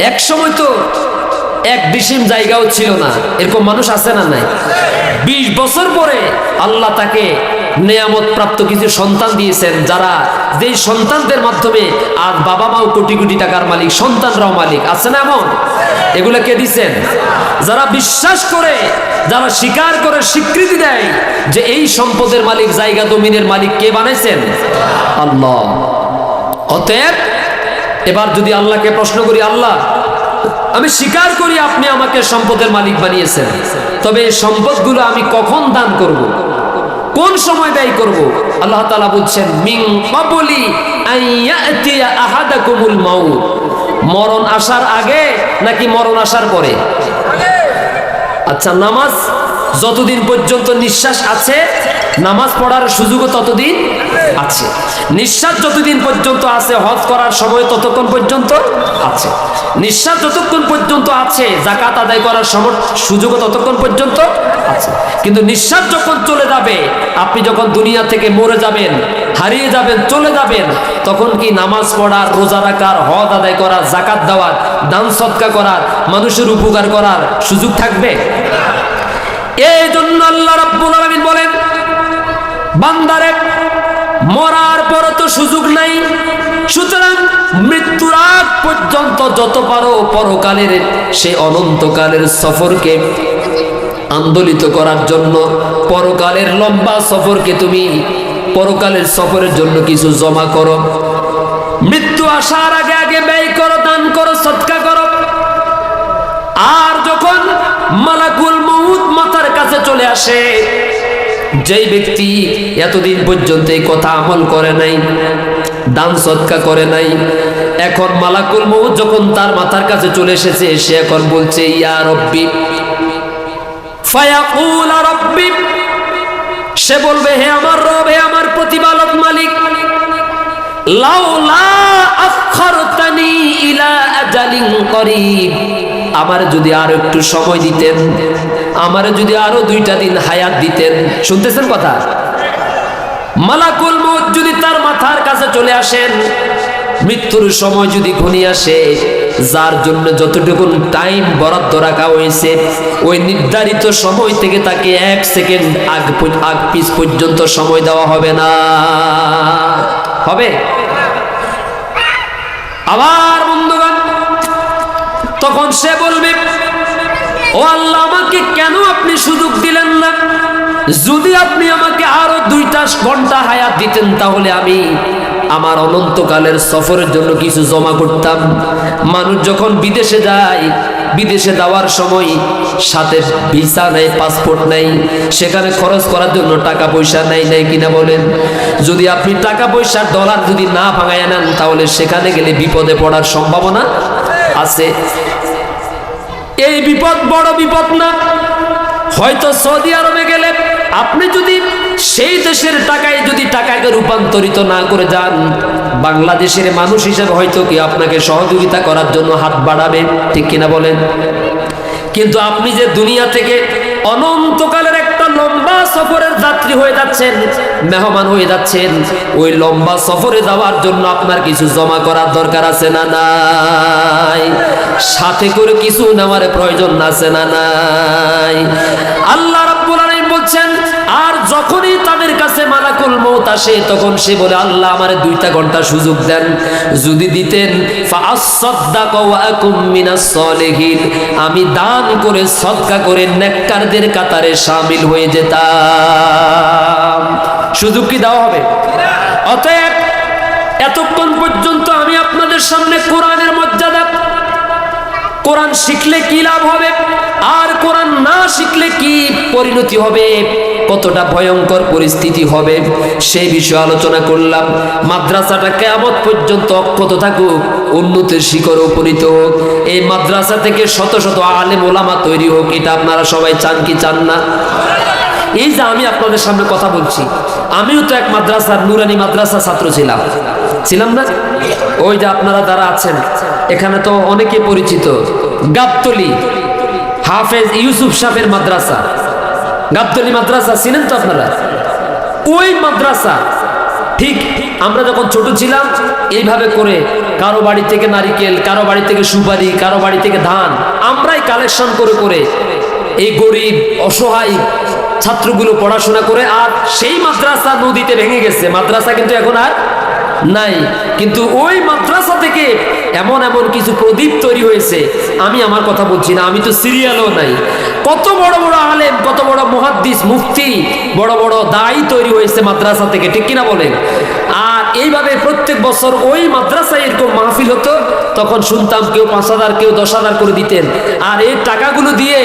এক সময় তো এক ডিসিম জায়গাও ছিল না। এরকম মানুষ আছে না নাই? বিশ বছর পরে আল্লাহ তাকে নেয়ামত প্রাপ্ত কিছু সন্তান দিয়েছেন, যারা যেই সন্তানদের মাধ্যমে আর বাবা মাও কোটি কোটি টাকার মালিক, সন্তানরাও মালিক। আছে না এমন? এগুলো কে দিছেন? যারা বিশ্বাস করে, যারা স্বীকার করে, স্বীকৃতি দেয় যে এই সম্পদের মালিক, জায়গা, জমিনের মালিক কে বানাইছেন? আল্লাহ। অতএব এবার যদি আল্লাহকে প্রশ্ন করি, আল্লাহ, আমি স্বীকার করি আপনি আমাকে সম্পদের মালিক বানিয়েছেন, তবে এই সম্পদগুলো আমি কখন দান করব। কোন সময় ব্যয় করব? আল্লাহ তালা বলছেন মিং কবলি মরণ আসার আগে নাকি মরণ আসার পরে? আচ্ছা নামাজ যতদিন পর্যন্ত নিঃশ্বাস আছে, নামাজ পড়ার সুযোগও ততদিন আছে। নিঃশ্বাস যতদিন পর্যন্ত আছে, হজ করার সময় ততক্ষণ পর্যন্ত আছে। নিঃশ্বাস যতক্ষণ পর্যন্ত আছে জাকাত আদায় করার সময় সুযোগও ততক্ষণ পর্যন্ত আছে। কিন্তু নিঃশ্বাস যখন চলে যাবে, আপনি যখন দুনিয়া থেকে মরে যাবেন, হারিয়ে যাবেন, চলে যাবেন, তখন কি নামাজ পড়ার রোজা রাখার হজ আদায় করার জাকাত দেওয়ার দান সৎকা করার মানুষের উপকার করার সুযোগ থাকবে? এই জন্য আল্লাহ রাব্বুল আলামিন বলেন, বান্দারে, মরার পর তো সুযোগ নাই। সুতরাং মৃত্যুর আগ পর্যন্ত যত পারো পরকালের সে অনন্তকালের সফরকে আন্দোলিত করার জন্য, পরকালের লম্বা সফরকে তুমি পরকালের সফরের জন্য কিছু জমা করো। মৃত্যু আসার আগে আগে ব্যয় করো, দান করো, সৎকা করো। আর যখন মালাকুল কাছে চলে আসে। যেই ব্যক্তি এতদিন পর্যন্ত এই কথা আমল করে নাই, দান সৎকা করে নাই, এখন মালাকুল মউত যখন তার মাথার কাছে চলে এসেছে, সে এখন বলছে, ইয়া রব্বি, ফায়াকুল রব্বি সে বলবে, হে আমার রব, হে আমার প্রতিপালক মালিক, লাউলা আখরতানি ইলা আজালিন করিব আমার যদি আরও একটু সময় দিতেন। আমার যদি আরও দুইটা দিন হায়াত দিতেন, শুনতেছেন কথা? মালাকুল মউত যদি তার মাথার কাছে চলে আসেন, মৃত্যুর সময় যদি আসে, যার জন্য যতটুকু টাইম বরাদ্দ রাখা হয়েছে, ওই নির্ধারিত সময় থেকে তাকে এক সেকেন্ড আগ আগ পর্যন্ত সময় দেওয়া হবে না। হবে? আবার বন্ধুগণ, তখন সে বলবে, ও আল্লাহ আমাকে কেন আপনি সুযোগ দিলেন না? যদি আপনি আমাকে আরও দুইটা ঘণ্টা হায়াত দিতেন, তাহলে আমি আমার অনন্তকালের সফরের জন্য কিছু জমা করতাম। মানুষ যখন বিদেশে যায়, বিদেশে যাওয়ার সময় সাথে ভিসা নেই পাসপোর্ট নেই সেখানে খরচ করার জন্য টাকা পয়সা নেই নেই কিনা বলেন? যদি আপনি টাকা পয়সা ডলার যদি না ভাঙায় নেন, তাহলে সেখানে গেলে বিপদে পড়ার সম্ভাবনা আছে। এই বিপদ বড় বিপদ না। হয়তো সৌদি আরবে গেলে আপনি যদি সেই দেশের টাকায় যদি টাকাকে রূপান্তরিত না করে যান, বাংলাদেশের মানুষ হিসেবে হয়তো কি আপনাকে সহযোগিতা করার জন্য হাত বাড়াবে, ঠিক কিনা বলেন? কিন্তু আপনি যে দুনিয়া থেকে অনন্তকালের একটা লম্বা সফরের যাত্রী হয়ে যাচ্ছেন, মেহমান হয়ে যাচ্ছেন। ওই লম্বা সফরে যাওয়ার জন্য আপনার কিছু জমা করার দরকার আছে না নাই? সাথে করে কিছু নেওয়ার প্রয়োজন আছে না নাই? আল্লাহ রাব্বুল আলামিন বলছেন, আর যখনই তাদের কাছে মালাকুল আসে, তখন সে বলে, আল্লাহ আমারে দুইটা ঘণ্টা সুযোগ দেন। যদি দিতেন আমি দান করে, সদকা করে নেককারদের কাতারে শামিল হয়ে যেতাম। সুযোগ কি দেওয়া হবে? অতএব এতক্ষণ পর্যন্ত আমি আপনাদের সামনে কোরআনের মর্যাদা, কোরআন শিখলে কি লাভ হবে? আর কোরআন না শিখলে কি পরিণতি হবে, কতটা ভয়ঙ্কর পরিস্থিতি হবে, সেই বিষয়ে আলোচনা করলাম। মাদ্রাসাটা কেমন পর্যন্ত অক্ষত থাকুক, উন্নতির শিখরে উপনীত হোক। এই মাদ্রাসা থেকে শত শত আলেম ওলামা তৈরি হোক, এটা আপনারা সবাই চান কি চান না? এই যে আমি আপনাদের সামনে কথা বলছি, আমিও তো এক মাদ্রাসার নুরানি মাদ্রাসা ছাত্র ছিলাম। ছিলাম না? ওই যে আপনারা যারা আছেন, এখানে তো অনেকে পরিচিত। গাবতলি, হাফেজ ইউসুফ সাহের মাদ্রাসা। গাবতলি মাদ্রাসা ছিলেন তো আপনারা? ওই মাদ্রাসা, ঠিক আমরা যখন ছোট ছিলাম, এইভাবে করে কারও বাড়ি থেকে নারিকেল, কারও বাড়ি থেকে সুপারি, কারও বাড়ি থেকে ধান, আমরাই কালেকশন করে করে এই গরিব, অসহায় ছাত্রগুলো পড়াশোনা করে আর সেই মাদ্রাসা নদীতে ভেঙে গেছে। মাদ্রাসা কিন্তু এখন আর নাই। কিন্তু ওই মাদ্রাসা থেকে এমন এমন কিছু প্রদীপ তৈরি হয়েছে, আমি আমার কথা বলছি না, আমি তো সিরিয়ালও নাই। কত বড় বড় আলেম, কত বড় মহাদ্দিস, মুফতি, বড় বড় দায়ী তৈরি হয়েছে মাদ্রাসা থেকে, ঠিক কিনা বলেন? আর এইভাবে প্রত্যেক বছর ওই মাদ্রাসায় এরকম মাহফিল হতো, তখন শুনতাম কেউ পাঁচ হাজার, কেউ দশ হাজার করে দিতেন। আর এই টাকাগুলো দিয়ে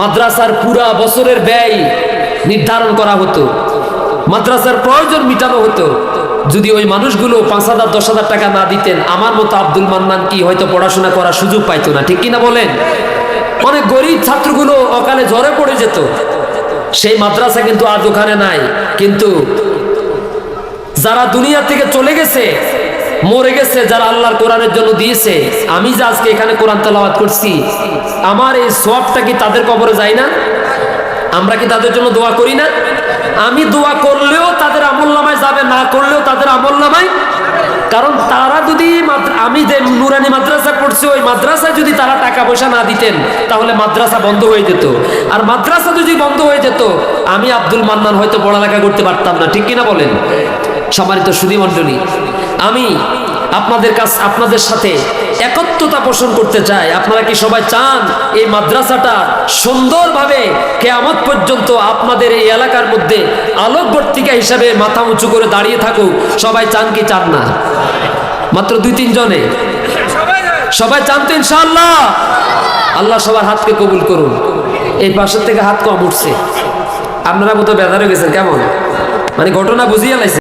মাদ্রাসার পুরা বছরের ব্যয় নির্ধারণ করা হতো। মাদ্রাসার প্রয়োজন মিটানো হতো। যদি ওই মানুষগুলো পাঁচ হাজার, দশ হাজার টাকা না দিতেন, আমার মতো আব্দুল মান্নান কি হয়তো পড়াশোনা করার সুযোগ পাইতো না, ঠিক কিনা বলেন? অনেক গরিব ছাত্রগুলো অকালে ঝরে পড়ে যেত। সেই মাদ্রাসা কিন্তু আজ ওখানে নাই। কিন্তু যারা দুনিয়া থেকে চলে গেছে, মরে গেছে, যারা আল্লাহর কোরআনের জন্য দিয়েছে, আমি যে আজকে এখানে কোরআন তালাবাদ করছি, আমার এই সবটা কি তাদের কবরে যায় না? আমরা কি তাদের জন্য দোয়া করি না? আমি দোয়া করলেও তাদের আমল নামায় যাবে, না করলেও তাদের আমল নামায় কারণ তারা যদি আমি যে নুরানি মাদ্রাসা পড়ছি, ওই মাদ্রাসায় যদি তারা টাকা পয়সা না দিতেন, তাহলে মাদ্রাসা বন্ধ হয়ে যেত। আর মাদ্রাসা যদি বন্ধ হয়ে যেত, আমি আব্দুল মান্নান হয়তো পড়ালেখা করতে পারতাম না, ঠিক কিনা বলেন? সম্মানিত সুধী মণ্ডলী। আমি আপনাদের কাছ আপনাদের সাথে একত্রতা পোষণ করতে চাই। আপনারা কি সবাই চান এই মাদ্রাসাটা সুন্দরভাবে কেয়ামত পর্যন্ত আপনাদের এই এলাকার মধ্যে আলোকবর্তিকা হিসাবে মাথা উঁচু করে দাঁড়িয়ে থাকুক? সবাই চান কি চান না? মাত্র দুই তিনজনে সবাই চান তো ইনশাআল্লাহ। আল্লাহ সবার হাতকে কবুল করুন। এই পাশের থেকে হাত কম উঠছে। আপনারা মতো বেদারে গেছেন, কেমন? মানে ঘটনা বুঝিয়ে লাইছে